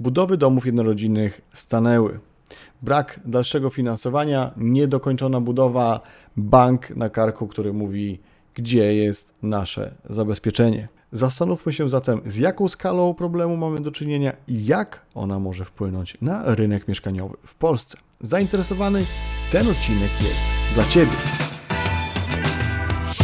Budowy domów jednorodzinnych stanęły. Brak dalszego finansowania, niedokończona budowa, bank na karku, który mówi, gdzie jest nasze zabezpieczenie. Zastanówmy się zatem, z jaką skalą problemu mamy do czynienia i jak ona może wpłynąć na rynek mieszkaniowy w Polsce. Zainteresowany? Ten odcinek jest dla Ciebie.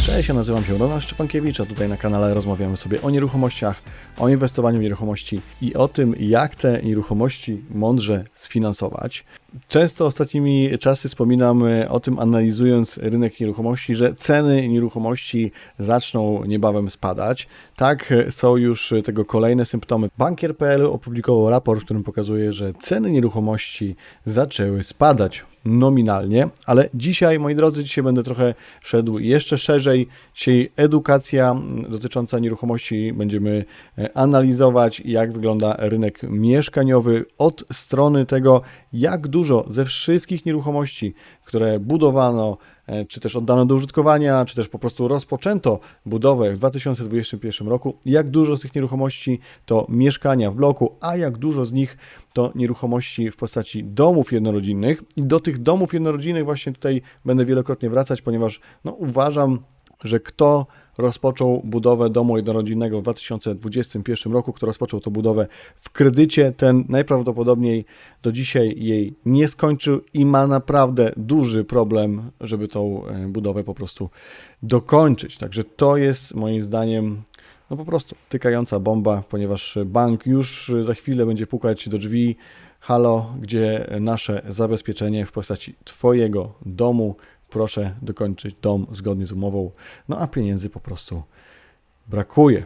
Cześć, ja nazywam się Ronald Szczepankiewicz, a tutaj na kanale rozmawiamy sobie o nieruchomościach, o inwestowaniu w nieruchomości i o tym, jak te nieruchomości mądrze sfinansować. Często ostatnimi czasy wspominam e, o tym, analizując rynek nieruchomości, że ceny nieruchomości zaczną niebawem spadać. Tak, e, są już tego kolejne symptomy. Bankier.pl opublikował raport, w którym pokazuje, że ceny nieruchomości zaczęły spadać nominalnie, ale dzisiaj, moi drodzy, dzisiaj będę trochę szedł jeszcze szerzej. Dzisiaj edukacja dotycząca nieruchomości będziemy e, analizować, jak wygląda rynek mieszkaniowy od strony tego, jak dużo ze wszystkich nieruchomości, które budowano, czy też oddano do użytkowania, czy też po prostu rozpoczęto budowę w 2021 roku, jak dużo z tych nieruchomości to mieszkania w bloku, a jak dużo z nich to nieruchomości w postaci domów jednorodzinnych. I do tych domów jednorodzinnych właśnie tutaj będę wielokrotnie wracać, ponieważ no, uważam, że kto rozpoczął budowę domu jednorodzinnego w 2021 roku, kto rozpoczął tę budowę w kredycie, ten najprawdopodobniej do dzisiaj jej nie skończył i ma naprawdę duży problem, żeby tą e, budowę po prostu dokończyć. Także to jest moim zdaniem no po prostu tykająca bomba, ponieważ bank już za chwilę będzie pukać do drzwi. Halo, gdzie nasze zabezpieczenie w postaci Twojego domu, proszę dokończyć dom zgodnie z umową, no a pieniędzy po prostu brakuje.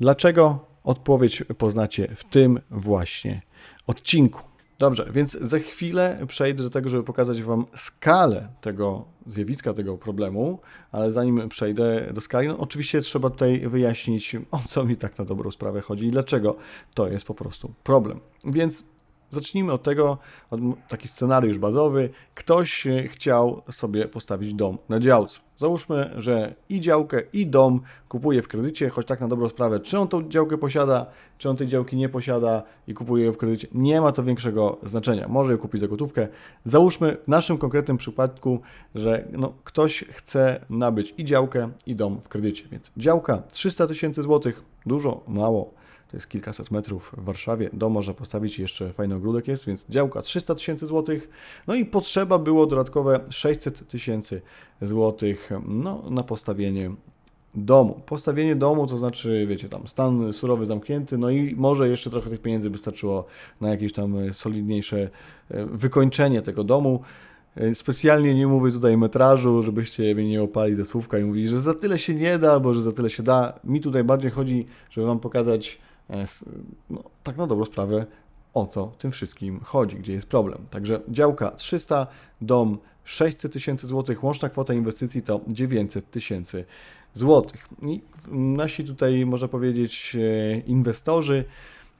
Dlaczego? Odpowiedź poznacie w tym właśnie odcinku. Dobrze, więc za chwilę przejdę do tego, żeby pokazać Wam skalę tego zjawiska, tego problemu, ale zanim przejdę do skali, no oczywiście trzeba tutaj wyjaśnić, o co mi tak na dobrą sprawę chodzi i dlaczego to jest po prostu problem. Więc Zacznijmy od tego, od taki scenariusz bazowy. Ktoś e, chciał sobie postawić dom na działce. Załóżmy, że i działkę, i dom kupuje w kredycie, choć tak na dobrą sprawę, czy on tą działkę posiada, czy on tej działki nie posiada i kupuje ją w kredycie, nie ma to większego znaczenia. Może ją kupić za gotówkę. Załóżmy w naszym konkretnym przypadku, że no, ktoś chce nabyć i działkę, i dom w kredycie. Więc działka 300 tysięcy złotych, dużo, mało to jest kilkaset metrów w Warszawie. Dom można postawić jeszcze fajny ogródek jest, więc działka 300 tysięcy złotych. No i potrzeba było dodatkowe 600 tysięcy złotych no, na postawienie domu. Postawienie domu to znaczy, wiecie, tam stan surowy zamknięty, no i może jeszcze trochę tych pieniędzy wystarczyło na jakieś tam solidniejsze e, wykończenie tego domu. E, specjalnie nie mówię tutaj metrażu, żebyście mnie nie opali ze słówka i mówili, że za tyle się nie da, albo że za tyle się da. Mi tutaj bardziej chodzi, żeby Wam pokazać no, tak na dobrą sprawę, o co w tym wszystkim chodzi, gdzie jest problem. Także działka 300, dom 600 tysięcy złotych, łączna kwota inwestycji to 900 tysięcy złotych. I nasi tutaj, można powiedzieć, e, inwestorzy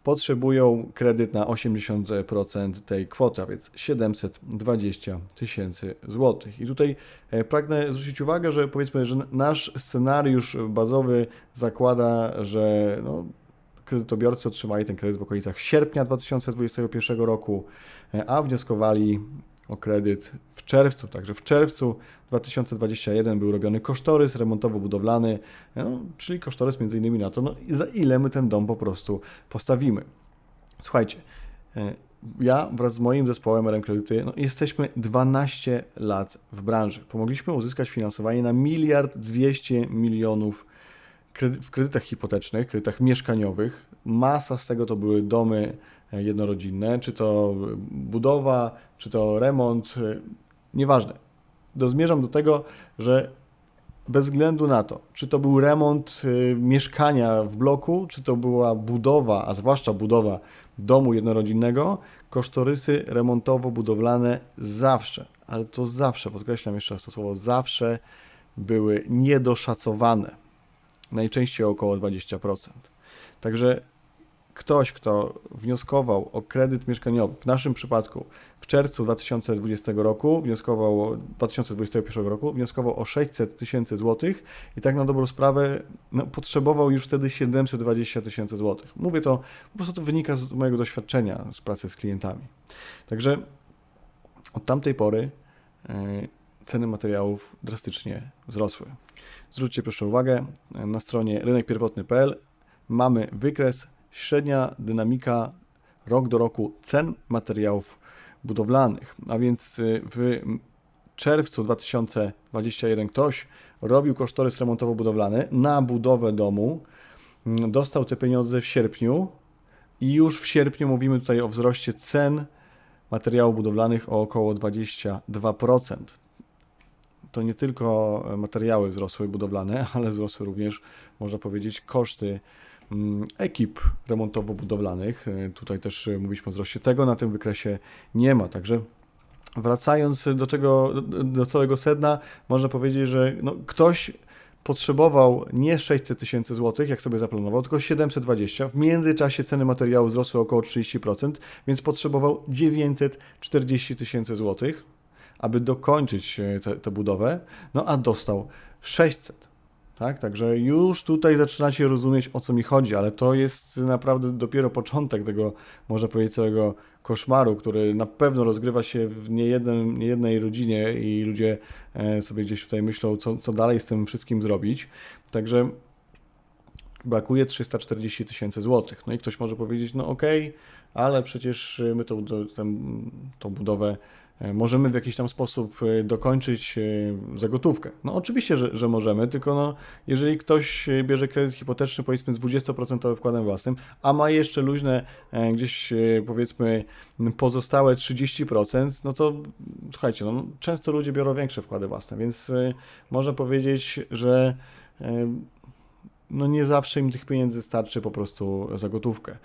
potrzebują kredyt na 80% tej kwoty, a więc 720 tysięcy złotych. I tutaj e, pragnę zwrócić uwagę, że powiedzmy, że nasz scenariusz bazowy zakłada, że no, kredytobiorcy otrzymali ten kredyt w okolicach sierpnia 2021 roku, e, a wnioskowali o kredyt w czerwcu. Także w czerwcu 2021 był robiony kosztorys remontowo-budowlany, e, no, czyli kosztorys między innymi na to, no, za ile my ten dom po prostu postawimy. Słuchajcie, e, ja wraz z moim zespołem RM Kredyty no, jesteśmy 12 lat w branży. Pomogliśmy uzyskać finansowanie na miliard 200 milionów w kredytach hipotecznych, kredytach mieszkaniowych. Masa z tego to były domy e, jednorodzinne, czy to budowa, czy to remont, e, nieważne. Zmierzam do tego, że bez względu na to, czy to był remont e, mieszkania w bloku, czy to była budowa, a zwłaszcza budowa domu jednorodzinnego, kosztorysy remontowo-budowlane zawsze, ale to zawsze, podkreślam jeszcze raz to słowo, zawsze były niedoszacowane najczęściej około 20%. Także ktoś, kto wnioskował o kredyt mieszkaniowy, w naszym przypadku w czerwcu 2020 roku, wnioskował 2021 roku, wnioskował o 600 tysięcy złotych i tak na dobrą sprawę no, potrzebował już wtedy 720 tysięcy złotych. Mówię to, po prostu to wynika z mojego doświadczenia z pracy z klientami. Także od tamtej pory e, ceny materiałów drastycznie wzrosły. Zwróćcie proszę uwagę, na stronie rynekpierwotny.pl mamy wykres średnia dynamika rok do roku cen materiałów budowlanych. A więc y, w czerwcu 2021 ktoś robił kosztorys remontowo-budowlany na budowę domu, mm, dostał te pieniądze w sierpniu i już w sierpniu mówimy tutaj o wzroście cen materiałów budowlanych o około 22%. To nie tylko materiały wzrosły budowlane, ale wzrosły również, można powiedzieć, koszty mm, ekip remontowo-budowlanych. E, Tutaj też e, mówiliśmy o wzroście tego, na tym wykresie nie ma. Także wracając do, czego, do całego sedna, można powiedzieć, że no, ktoś potrzebował nie 600 tysięcy złotych, jak sobie zaplanował, tylko 720. W międzyczasie ceny materiału wzrosły około 30%, więc potrzebował 940 tysięcy złotych, aby dokończyć e, tę budowę, no a dostał 600. Tak, także już tutaj zaczynacie rozumieć o co mi chodzi, ale to jest naprawdę dopiero początek tego, można powiedzieć, całego koszmaru, który na pewno rozgrywa się w niejednym, niejednej rodzinie i ludzie e, sobie gdzieś tutaj myślą, co, co dalej z tym wszystkim zrobić. Także brakuje 340 tysięcy złotych. No i ktoś może powiedzieć, no okej, ale przecież my tą, tę, tą budowę możemy w jakiś tam sposób e, dokończyć e, za gotówkę. No oczywiście, że, że możemy, tylko no, jeżeli ktoś e, bierze kredyt hipoteczny powiedzmy z 20% wkładem własnym, a ma jeszcze luźne e, gdzieś e, powiedzmy pozostałe 30%, no to słuchajcie, no, często ludzie biorą większe wkłady własne, więc e, można powiedzieć, że e, no nie zawsze im tych pieniędzy starczy po prostu za gotówkę.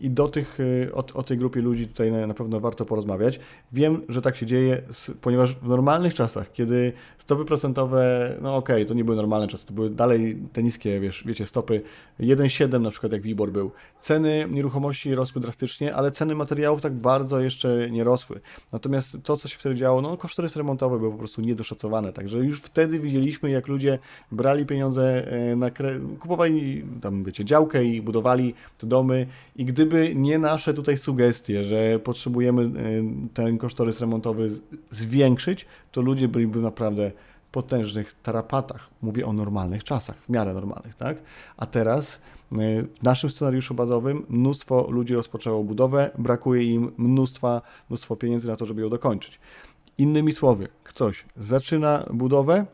I do tych, y, o, o tej grupie ludzi tutaj na, pewno warto porozmawiać. Wiem, że tak się dzieje, ponieważ w normalnych czasach, kiedy stopy procentowe, no okej, to nie były normalne czasy, to były dalej te niskie, wiesz, wiecie, stopy 1,7 na przykład jak WIBOR był. Ceny nieruchomości rosły drastycznie, ale ceny materiałów tak bardzo jeszcze nie rosły. Natomiast to, co się wtedy działo, no kosztorysy remontowe były po prostu niedoszacowane, także już wtedy widzieliśmy, jak ludzie brali pieniądze e, na kre... kupowali tam, wiecie, działkę i budowali te domy i gdyby nie nasze tutaj sugestie, że potrzebujemy e, ten kosztorys remontowy zwiększyć, to ludzie byliby naprawdę potężnych tarapatach. Mówię o normalnych czasach, w miarę normalnych, tak? A teraz e, w naszym scenariuszu bazowym mnóstwo ludzi rozpoczęło budowę, brakuje im mnóstwa, mnóstwo pieniędzy na to, żeby ją dokończyć. Innymi słowy, ktoś zaczyna budowę,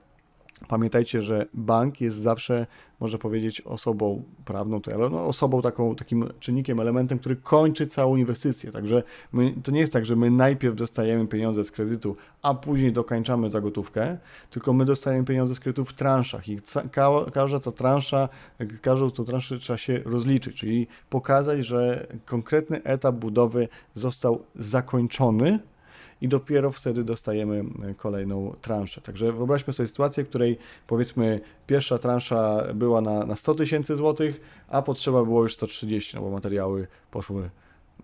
Pamiętajcie, że bank jest zawsze, można powiedzieć, osobą prawną, to- ale no, osobą taką, takim czynnikiem, elementem, który kończy całą inwestycję. Także my, to nie jest tak, że my najpierw dostajemy pieniądze z kredytu, a później dokańczamy za gotówkę, tylko my dostajemy pieniądze z kredytu w transzach i każda ta transza, każdą tą transzę trzeba się rozliczyć, czyli pokazać, że konkretny etap budowy został zakończony, i dopiero wtedy dostajemy e, kolejną transzę. Także wyobraźmy sobie sytuację, w której powiedzmy pierwsza transza była na, na 100 tysięcy złotych, a potrzeba było już 130, no bo materiały poszły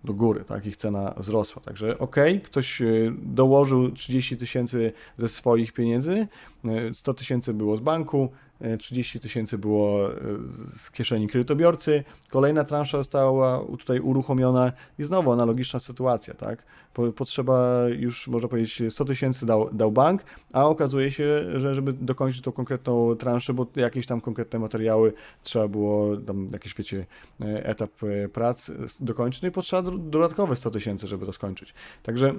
do góry, tak, ich cena wzrosła. Także ok, ktoś e, dołożył 30 tysięcy ze swoich pieniędzy, e, 100 tysięcy było z banku, e, 30 tysięcy było e, z- kieszeni kredytobiorcy, kolejna transza została tutaj uruchomiona i znowu analogiczna sytuacja, tak? Po- Potrzeba już, można powiedzieć, 100 tysięcy dał, dał bank, a okazuje się, że żeby dokończyć tą konkretną transzę, bo jakieś tam konkretne materiały trzeba było, tam jakiś, wiecie, e, etap e, prac dokończyć, no i potrzeba do- dodatkowe 100 tysięcy, żeby to skończyć. Także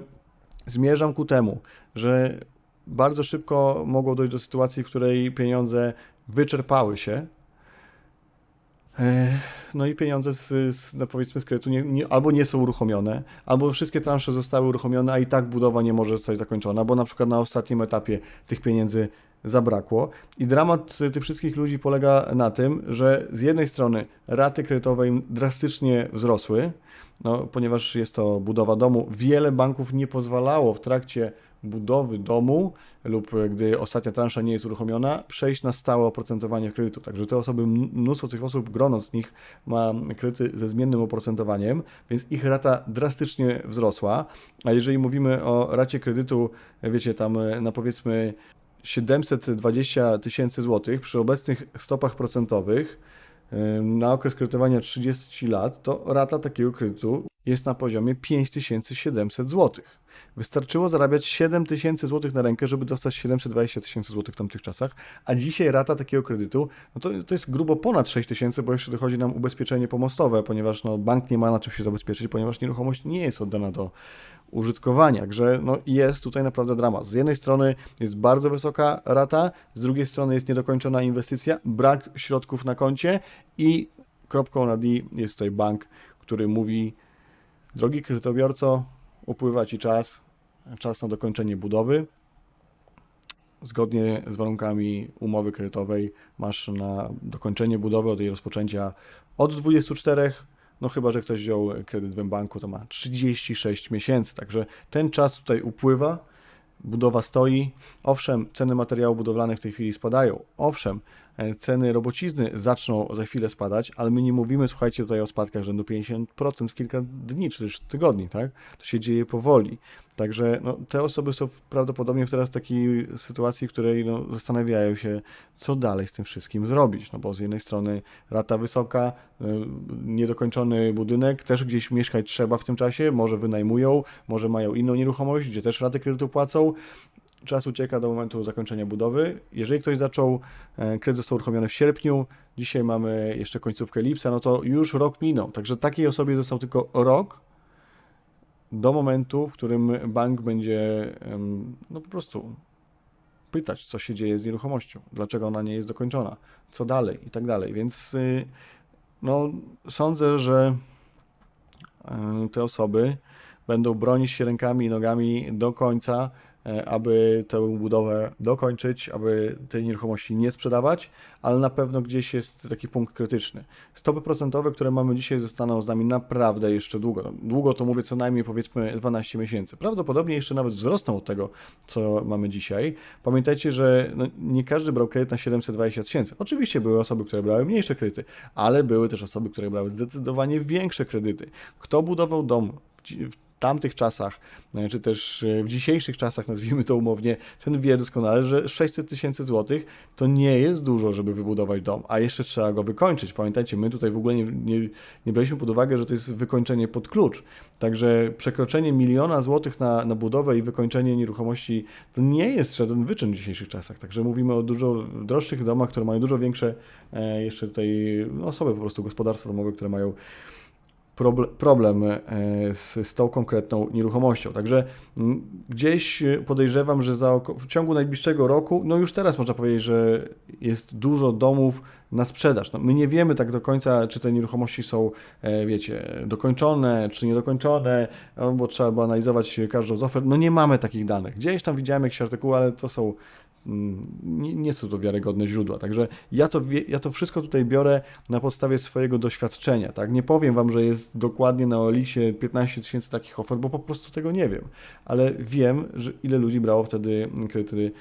zmierzam ku temu, że bardzo szybko mogło dojść do sytuacji, w której pieniądze wyczerpały się, E, No i pieniądze z, z no powiedzmy z kredytu nie, nie, albo nie są uruchomione, albo wszystkie transze zostały uruchomione, a i tak budowa nie może zostać zakończona, bo na przykład na ostatnim etapie tych pieniędzy zabrakło. I dramat y, tych wszystkich ludzi polega na tym, że z jednej strony raty kredytowe im drastycznie wzrosły, no, ponieważ jest to budowa domu. Wiele banków nie pozwalało w trakcie budowy domu lub gdy ostatnia transza nie jest uruchomiona, przejść na stałe oprocentowanie kredytu. Także te osoby, mnóstwo tych osób, grono z nich ma kredyty ze zmiennym oprocentowaniem, więc ich rata drastycznie wzrosła. A jeżeli mówimy o racie kredytu, wiecie, tam na powiedzmy 720 tysięcy złotych przy obecnych stopach procentowych na okres kredytowania 30 lat, to rata takiego kredytu jest na poziomie 5700 zł. Wystarczyło zarabiać 7 tysięcy złotych na rękę, żeby dostać 720 tysięcy złotych w tamtych czasach, a dzisiaj rata takiego kredytu no to, to jest grubo ponad 6 tysięcy, bo jeszcze dochodzi nam ubezpieczenie pomostowe, ponieważ no, bank nie ma na czym się zabezpieczyć, ponieważ nieruchomość nie jest oddana do użytkowania. Także no, jest tutaj naprawdę dramat. Z jednej strony jest bardzo wysoka rata, z drugiej strony jest niedokończona inwestycja, brak środków na koncie i kropką na D jest tutaj bank, który mówi drogi kredytobiorco, upływa Ci czas, czas na dokończenie budowy. Zgodnie z warunkami umowy kredytowej masz na dokończenie budowy od jej rozpoczęcia od 24 no chyba, że ktoś wziął kredyt w banku, to ma 36 miesięcy. Także ten czas tutaj upływa, budowa stoi. Owszem, ceny materiałów budowlanych w tej chwili spadają. Owszem, ceny robocizny zaczną za chwilę spadać, ale my nie mówimy, słuchajcie, tutaj o spadkach rzędu 50% w kilka dni czy też tygodni, tak? To się dzieje powoli. Także no, te osoby są prawdopodobnie teraz w takiej sytuacji, w której no, zastanawiają się, co dalej z tym wszystkim zrobić. No bo z jednej strony rata wysoka, y, niedokończony budynek, też gdzieś mieszkać trzeba w tym czasie, może wynajmują, może mają inną nieruchomość, gdzie też raty kredytu płacą. Czas ucieka do momentu zakończenia budowy. Jeżeli ktoś zaczął, e, kredyt został uruchomiony w sierpniu, dzisiaj mamy jeszcze końcówkę lipca, no to już rok minął. Także takiej osobie został tylko rok, do momentu, w którym bank będzie no po prostu pytać, co się dzieje z nieruchomością, dlaczego ona nie jest dokończona, co dalej i tak dalej. Więc y, no, sądzę, że y, te osoby będą bronić się rękami i nogami do końca E, aby tę budowę dokończyć, aby tej nieruchomości nie sprzedawać, ale na pewno gdzieś jest taki punkt krytyczny. Stopy procentowe, które mamy dzisiaj, zostaną z nami naprawdę jeszcze długo. Długo to mówię co najmniej powiedzmy 12 miesięcy. Prawdopodobnie jeszcze nawet wzrosną od tego, co mamy dzisiaj. Pamiętajcie, że no, nie każdy brał kredyt na 720 tysięcy. Oczywiście były osoby, które brały mniejsze kredyty, ale były też osoby, które brały zdecydowanie większe kredyty. Kto budował dom w tamtych czasach, e, czy też e, w dzisiejszych czasach, nazwijmy to umownie, ten wie doskonale, że 600 tysięcy złotych to nie jest dużo, żeby wybudować dom, a jeszcze trzeba go wykończyć. Pamiętajcie, my tutaj w ogóle nie, nie, nie braliśmy pod uwagę, że to jest wykończenie pod klucz. Także przekroczenie miliona złotych na, na budowę i wykończenie nieruchomości to nie jest żaden wyczyn w dzisiejszych czasach. Także mówimy o dużo droższych domach, które mają dużo większe e, jeszcze tutaj osoby, po prostu gospodarstwa domowe, które mają problem e, z, z tą konkretną nieruchomością. Także gdzieś podejrzewam, że za, w ciągu najbliższego roku, no już teraz można powiedzieć, że jest dużo domów na sprzedaż. No, my nie wiemy tak do końca, czy te nieruchomości są, e, wiecie, dokończone, czy niedokończone, bo trzeba analizować każdą z ofert. No nie mamy takich danych. Gdzieś tam widziałem jakieś artykuły, ale to są nie, nie, są to wiarygodne źródła. Także ja to, ja to wszystko tutaj biorę na podstawie swojego doświadczenia. Tak? Nie powiem Wam, że jest dokładnie na Oliksie 15 tysięcy takich ofert, bo po prostu tego nie wiem. Ale wiem, że ile ludzi brało wtedy kredyty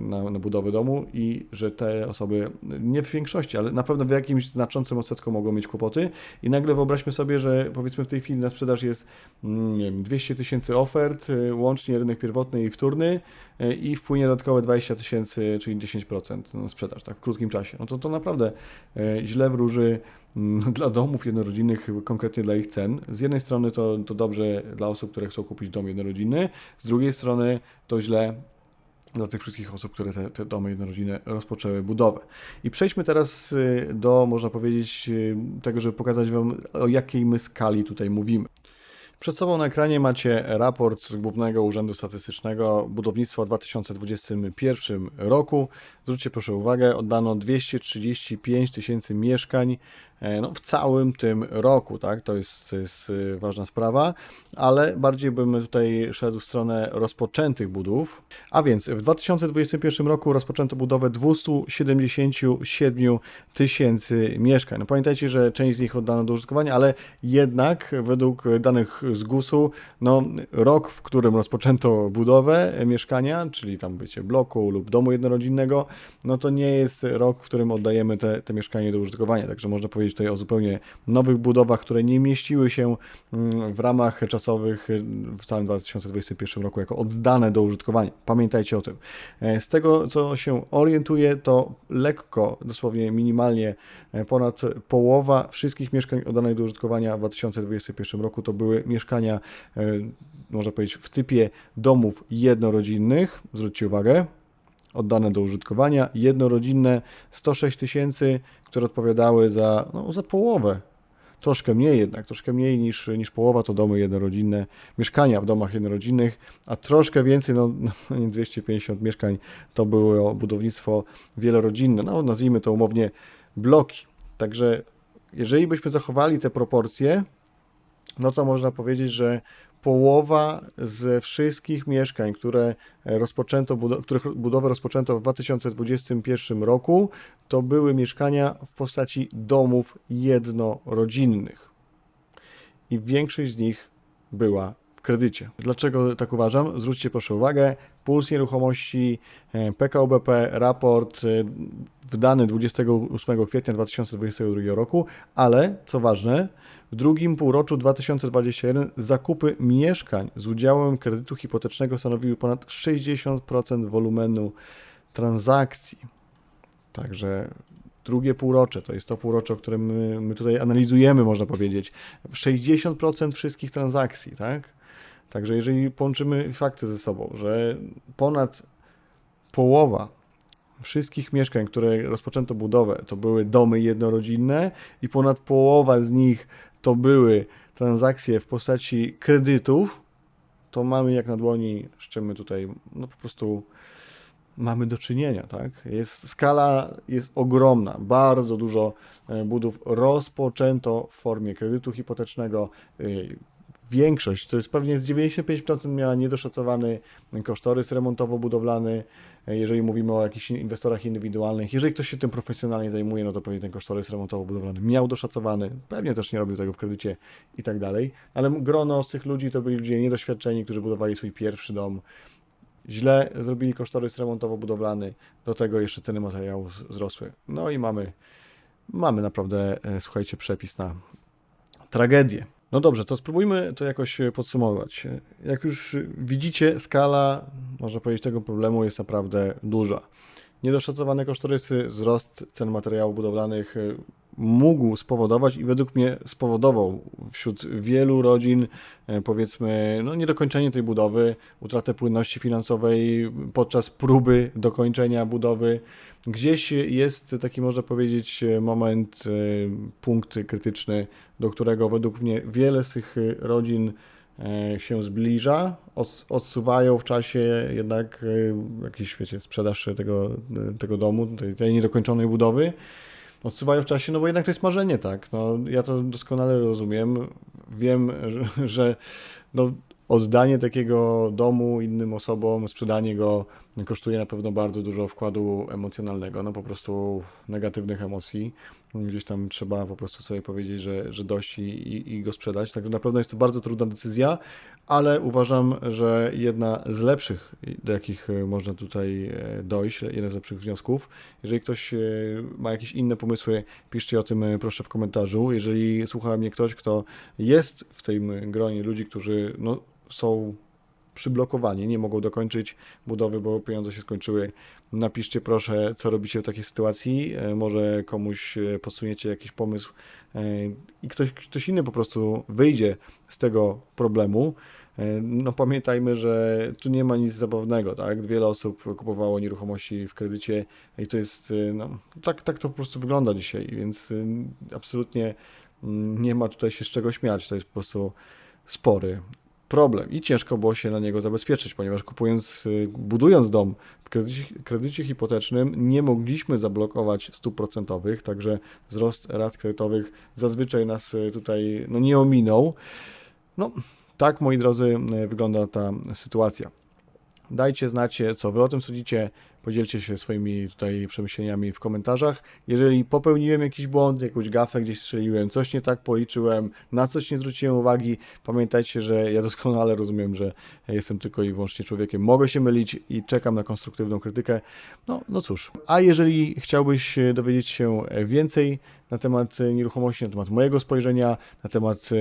na, na budowę domu i że te osoby, nie w większości, ale na pewno w jakimś znaczącym odsetku mogą mieć kłopoty i nagle wyobraźmy sobie, że powiedzmy w tej chwili na sprzedaż jest mm, wiem, 200 tysięcy ofert, e, łącznie rynek pierwotny i wtórny e, i wpłynie dodatkowe 20 tysięcy, czyli 10% na sprzedaż, tak w krótkim czasie. No to to naprawdę źle wróży mm, dla domów jednorodzinnych, konkretnie dla ich cen. Z jednej strony to, to dobrze dla osób, które chcą kupić dom jednorodzinny, z drugiej strony to źle dla tych wszystkich osób, które te, te domy jednorodzinne rozpoczęły budowę. I przejdźmy teraz y, do, można powiedzieć, y, tego, żeby pokazać Wam, o jakiej my skali tutaj mówimy. Przed sobą na ekranie macie raport z Głównego Urzędu Statystycznego Budownictwa w 2021 roku. Zwróćcie proszę uwagę, oddano 235 tysięcy mieszkań no, w całym tym roku, tak? To jest, to jest y, ważna sprawa, ale bardziej bym tutaj szedł w stronę rozpoczętych budów. A więc w 2021 roku rozpoczęto budowę 277 tysięcy mieszkań. No, pamiętajcie, że część z nich oddano do użytkowania, ale jednak według danych z GUS-u, no, rok, w którym rozpoczęto budowę mieszkania, czyli tam bycie bloku lub domu jednorodzinnego, no to nie jest rok, w którym oddajemy te, te mieszkanie do użytkowania. Także można powiedzieć tutaj o zupełnie nowych budowach, które nie mieściły się mm, w ramach czasowych y, w całym 2021 roku jako oddane do użytkowania. Pamiętajcie o tym. E, Z tego, co się orientuję, to lekko, dosłownie minimalnie e, ponad połowa wszystkich mieszkań oddanych do użytkowania w 2021 roku to były mieszkania, e, można powiedzieć, w typie domów jednorodzinnych. Zwróćcie uwagę, oddane do użytkowania, jednorodzinne 106 tysięcy, które odpowiadały za, no, za połowę. Troszkę mniej jednak, troszkę mniej niż, niż połowa to domy jednorodzinne, mieszkania w domach jednorodzinnych, a troszkę więcej, no, no 250 mieszkań to było budownictwo wielorodzinne, no nazwijmy to umownie bloki. Także jeżeli byśmy zachowali te proporcje, no to można powiedzieć, że połowa ze wszystkich mieszkań, które rozpoczęto, których budowę rozpoczęto w 2021 roku, to były mieszkania w postaci domów jednorodzinnych. I większość z nich była kredycie. Dlaczego tak uważam? Zwróćcie proszę uwagę, Puls Nieruchomości, e, PKO BP, raport e, wydany 28 kwietnia 2022 roku, ale co ważne, w drugim półroczu 2021 zakupy mieszkań z udziałem kredytu hipotecznego stanowiły ponad 60% wolumenu transakcji. Także drugie półrocze, to jest to półrocze, o którym my, my tutaj analizujemy, można powiedzieć. 60% wszystkich transakcji, tak? Także jeżeli połączymy fakty ze sobą, że ponad połowa wszystkich mieszkań, które rozpoczęto budowę, to były domy jednorodzinne i ponad połowa z nich to były transakcje w postaci kredytów, to mamy jak na dłoni, z czym my tutaj no po prostu mamy do czynienia, tak? Jest, skala jest ogromna, bardzo dużo e, budów rozpoczęto w formie kredytu hipotecznego. Większość, to jest pewnie z 95% miała niedoszacowany kosztorys remontowo-budowlany, jeżeli mówimy o jakichś inwestorach indywidualnych. Jeżeli ktoś się tym profesjonalnie zajmuje, no to pewnie ten kosztorys remontowo-budowlany miał doszacowany, pewnie też nie robił tego w kredycie i tak dalej, ale grono z tych ludzi to byli ludzie niedoświadczeni, którzy budowali swój pierwszy dom, źle zrobili kosztorys remontowo-budowlany, do tego jeszcze ceny materiałów wzrosły. No i mamy, mamy naprawdę, e, słuchajcie, przepis na tragedię. No dobrze, to spróbujmy to jakoś e, podsumować. Jak już widzicie, skala, można powiedzieć, tego problemu jest naprawdę duża. Niedoszacowane kosztorysy, wzrost cen materiałów budowlanych mógł spowodować i według mnie spowodował wśród wielu rodzin, e, powiedzmy, no, niedokończenie tej budowy, utratę płynności finansowej podczas próby dokończenia budowy. Gdzieś jest taki, można powiedzieć, moment, e, punkt krytyczny, do którego według mnie wiele z tych rodzin e, się zbliża, ods- odsuwają w czasie jednak jakiś, wiecie, sprzedaż tego, tego domu, tej, tej niedokończonej budowy. Odsuwają w czasie, no bo jednak to jest marzenie, tak. No, ja to doskonale rozumiem. Wiem, że, no, oddanie takiego domu innym osobom, sprzedanie go kosztuje na pewno bardzo dużo wkładu emocjonalnego, no po prostu negatywnych emocji. Gdzieś tam trzeba po prostu sobie powiedzieć, że, że dość i, i, i go sprzedać. Także na pewno jest to bardzo trudna decyzja, ale uważam, że jedna z lepszych, do jakich e, można tutaj e, dojść, jeden z lepszych wniosków. Jeżeli ktoś e, ma jakieś inne pomysły, piszcie o tym proszę w komentarzu. Jeżeli słucha mnie ktoś, kto jest w tym gronie ludzi, którzy no, są przyblokowani, nie mogą dokończyć budowy, bo pieniądze się skończyły. Napiszcie proszę, co robicie w takiej sytuacji. E, Może komuś e, posuniecie jakiś pomysł e, i ktoś, ktoś inny po prostu wyjdzie z tego problemu. No pamiętajmy, że tu nie ma nic zabawnego, tak? Wiele osób kupowało nieruchomości w kredycie i to jest, no, tak, tak to po prostu wygląda dzisiaj, więc absolutnie mm, nie ma tutaj się z czego śmiać, to jest po prostu spory problem i ciężko było się na niego zabezpieczyć, ponieważ kupując, y, budując dom w kredycie, kredycie hipotecznym nie mogliśmy zablokować stóp procentowych, także wzrost rat kredytowych zazwyczaj nas y, tutaj no, nie ominął. No, tak moi drodzy y, wygląda ta sytuacja. Dajcie znać, co wy o tym sądzicie. Podzielcie się swoimi tutaj przemyśleniami w komentarzach. Jeżeli popełniłem jakiś błąd, jakąś gafę gdzieś strzeliłem, coś nie tak policzyłem, na coś nie zwróciłem uwagi, pamiętajcie, że ja doskonale rozumiem, że jestem tylko i wyłącznie człowiekiem. Mogę się mylić i czekam na konstruktywną krytykę. No, no cóż. A jeżeli chciałbyś dowiedzieć się więcej na temat nieruchomości, na temat mojego spojrzenia, na temat e,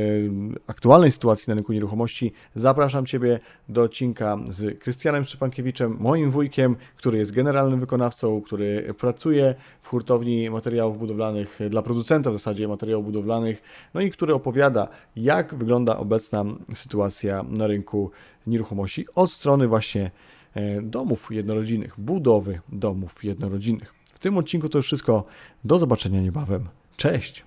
aktualnej sytuacji na rynku nieruchomości, zapraszam Ciebie do odcinka z Krystianem Szczepankiewiczem, moim wujkiem, który jest generalnym wykonawcą, który pracuje w hurtowni materiałów budowlanych, dla producenta w zasadzie materiałów budowlanych, no i który opowiada, jak wygląda obecna sytuacja na rynku nieruchomości od strony właśnie e, domów jednorodzinnych, budowy domów jednorodzinnych. W tym odcinku to już wszystko. Do zobaczenia niebawem. Cześć!